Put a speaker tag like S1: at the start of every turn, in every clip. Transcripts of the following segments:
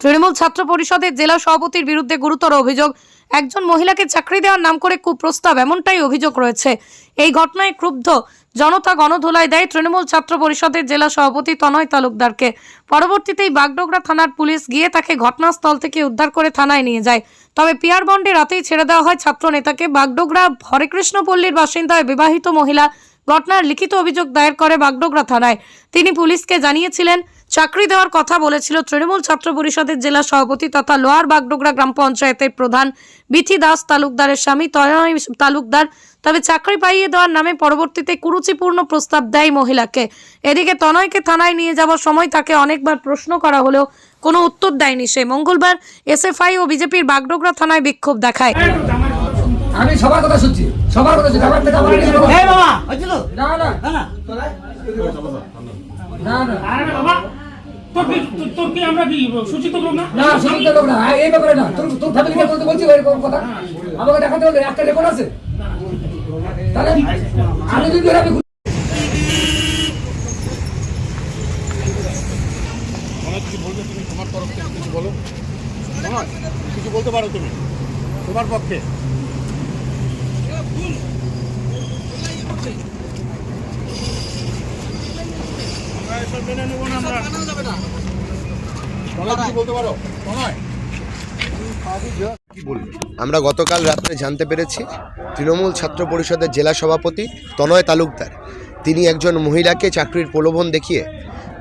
S1: তৃণমূল ছাত্র পরিষদের জেলা সভাপতির বিরুদ্ধে গুরুতর অভিযোগ। একজন মহিলাকে চাকরি দেওয়ার নাম করে কুপ্রস্তাব, এমনটাই অভিযোগ রয়েছে। এই ঘটনায় ক্রুব্ধ জনতা গণধোলাই দেয় তৃণমূল ছাত্র পরিষদের জেলা সভাপতি তনয় তালুকদারকে। পরবর্তীতেই বাগডোগরা থানার পুলিশ গিয়ে তাকে ঘটনাস্থল থেকে উদ্ধার করে থানায় নিয়ে যায়। তবে পিয়ার বন্ডে রাতেই ছেড়ে দেওয়া হয় ছাত্র নেতাকে। বাগডোগরা হরেকৃষ্ণপল্লীর বাসিন্দা বিবাহিত মহিলা ঘটনার লিখিত অভিযোগ দায়ের করে বাগডোগরা থানায়। তিনি পুলিশকে জানিয়েছিলেন চাকরি দেওয়ার কথা বলেছিল তৃণমূল ছাত্র পরিষদের জেলা সভাপতি তথা লোয়ার বাগডোগরা গ্রাম পঞ্চায়েতের প্রধান বিথি দাস তালুকদারের স্বামী তনয় তালুকদার। তবে চাকরি পাইয়ে দেওয়ার নামে পরবর্তীতে কুরুচিপূর্ণ প্রস্তাব দেয় মহিলাকে। এদিকে তনয়কে থানায় নিয়ে যাওয়ার সময় তাকে অনেকবার প্রশ্ন করা হলেও কোনো উত্তর দেয়নি সে। মঙ্গলবার এসএফআই ও বিজেপির বাগডোগরা থানায় বিক্ষোভ দেখায়।
S2: আমি সবার কথা শুনছি সবার কথা শুনছি। আমার কিছু বলো।
S3: এই বাবা হয়েছিল?
S2: না না।
S3: না না।
S2: না না।
S4: আরে বাবা। তোর কি তোর- তোর কি আমরা কি সূচিত লোক না?
S2: না সুযোগ লোক না। হ্যাঁ, এই ব্যাপারে না। তোর তোর ফ্যামিলিকে বলতে বলছি? এরকম কথা। আমাকে দেখাতে হবে একটা রেকর্ড আছে। তাহলে আমি যদি আমি
S5: আমার কিছু বলবে তুমি? তোমার তরফ থেকে কিছু বলো? তোমার কিছু বলতে পারো তুমি? তোমার পক্ষে। এসব মেনে নেব না আমরা।
S6: আমরা গতকাল রাত্রে জানতে পেরেছি তৃণমূল ছাত্র পরিষদের জেলা সভাপতি তনয় তালুকদার তিনি একজন মহিলাকে চাকরির প্রলোভন দেখিয়ে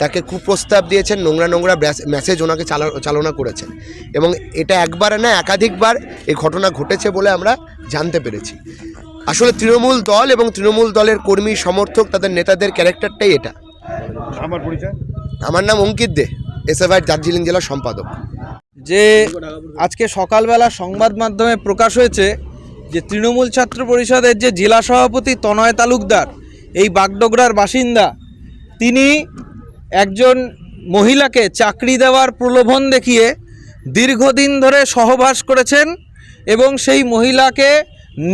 S6: তাকে কুপ্রস্তাব দিয়েছেন নোংরা নোংরা মেসেজ ওনাকে চালনা করেছেন। এবং এটা একবার না একাধিকবার এই ঘটনা ঘটেছে বলে আমরা জানতে পেরেছি। আসলে তৃণমূল দল এবং তৃণমূল দলের কর্মী সমর্থক তাদের নেতাদের ক্যারেক্টারটাই এটা।
S5: আমার পরিচয়?
S6: আমার নাম অঙ্কিত দে এসএফআই দার্জিলিং জেলার সম্পাদক।
S7: যে আজকে সকালবেলা সংবাদ মাধ্যমে প্রকাশ হয়েছে যে তৃণমূল ছাত্র পরিষদের যে জেলা সভাপতি তনয় তালুকদার এই বাগডোগরার বাসিন্দা তিনি একজন মহিলাকে চাকরি দেওয়ার প্রলোভন দেখিয়ে দীর্ঘদিন ধরে সহবাস করেছেন এবং সেই মহিলাকে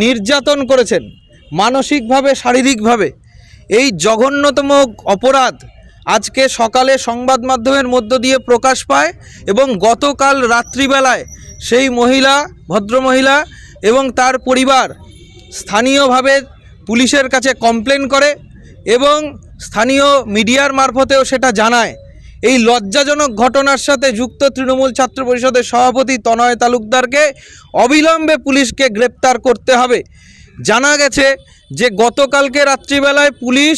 S7: নির্যাতন করেছেন মানসিকভাবে শারীরিকভাবে। এই জঘন্যতম অপরাধ আজকে সকালে সংবাদ মাধ্যমের মধ্য দিয়ে প্রকাশ পায় এবং গতকাল রাত্রিবেলায় সেই মহিলা, ভদ্রমহিলা এবং তার পরিবার স্থানীয়ভাবে পুলিশের কাছে কমপ্লেন করে এবং স্থানীয় মিডিয়ার মারফতেও সেটা জানায়। এই লজ্জাজনক ঘটনার সাথে যুক্ত তৃণমূল ছাত্র পরিষদের সভাপতি তনয় তালুকদারকে অবিলম্বে পুলিশকে গ্রেপ্তার করতে হবে। জানা গেছে যে গতকালকে রাত্রিবেলায় পুলিশ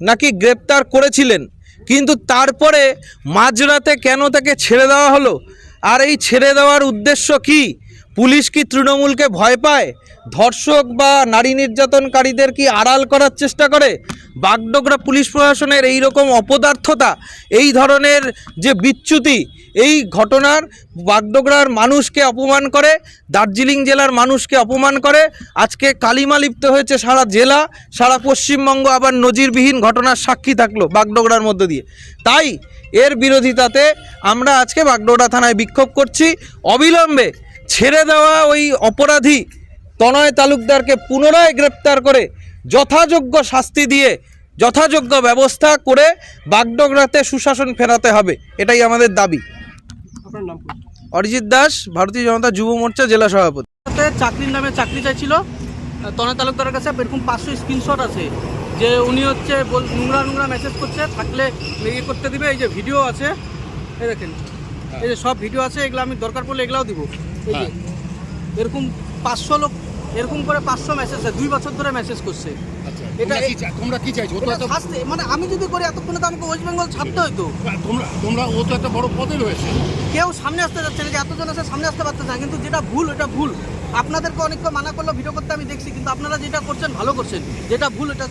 S7: নাকি গ্রেপ্তার করেছিলেন, কিন্তু তারপরে মাঝরাতে কেন তাকে ছেড়ে দেওয়া হলো? আর এই ছেড়ে দেওয়ার উদ্দেশ্য কি? পুলিশ কি তৃণমূলকে ভয় পায়? ধর্ষক বা নারী নির্যাতনকারীদের কি আড়াল করার চেষ্টা করে? বাগডোগরা পুলিশ প্রশাসনের এই রকম অপদার্থতা, এই ধরনের যে বিচ্যুতি, এই ঘটনার বাগডোগরার মানুষকে অপমান করে, দার্জিলিং জেলার মানুষকে অপমান করে, আজকে কালিমা লিপ্ত হয়েছে সারা জেলা, সারা পশ্চিমবঙ্গ আবার নজিরবিহীন ঘটনার সাক্ষী থাকল বাগডোগরার মধ্য দিয়ে। তাই এর বিরোধিতাতে আমরা আজকে বাগডোগরা থানায় বিক্ষোভ করছি। অবিলম্বে ছেড়ে দেওয়া ওই অপরাধী তনয় তালুকদারকে পুনরায় গ্রেপ্তার করে যথাযোগ্য শাস্তি দিয়ে যথাযোগ্য ব্যবস্থা করে বাগডোগরাতে সুশাসন ফেরাতে হবে। এটাই আমাদের দাবি। অরিজিৎ দাস ভারতীয় জনতা যুব মোর্চা জেলা সভাপতি।
S3: চাকরির নামে চাকরি চাইছিল তনয় তালুকদারের কাছে এরকম পাঁচশো স্ক্রিনশট আছে যে উনি হচ্ছে নোংরা নোংরা মেসেজ করছে থাকলে ইয়ে করতে দিবে এই যে ভিডিও আছে এই দেখেন এই যে সব ভিডিও আছে এগুলো আমি দরকার পড়লে এগুলাও দিব। এরকম পাঁচশো লোক এরকম করে পাঁচশো মেসেজ দুই বছর ধরে মেসেজ করছে।
S5: আচ্ছা
S3: এটা-
S5: তোমরা কি চাইছো?
S3: শাস্তি মানে আমি যদি করি এতক্ষণে তো আমাকে ওয়েস্ট বেঙ্গল ছাড়তে হইতো।
S5: তোমরা তোমরা ও তো একটা বড় পদে রয়েছে।
S3: কেউ সামনে আসতে যাচ্ছে না যে এতজন আছে সামনে আসতে পারতেছে না কিন্তু যেটা ভুল ওটা ভুল। আপনাদেরকে অনেককে মানা করল ভিডিও করতে আমি দেখছি কিন্তু আপনারা যেটা করছেন ভালো করছেন। যেটা ভুল এটা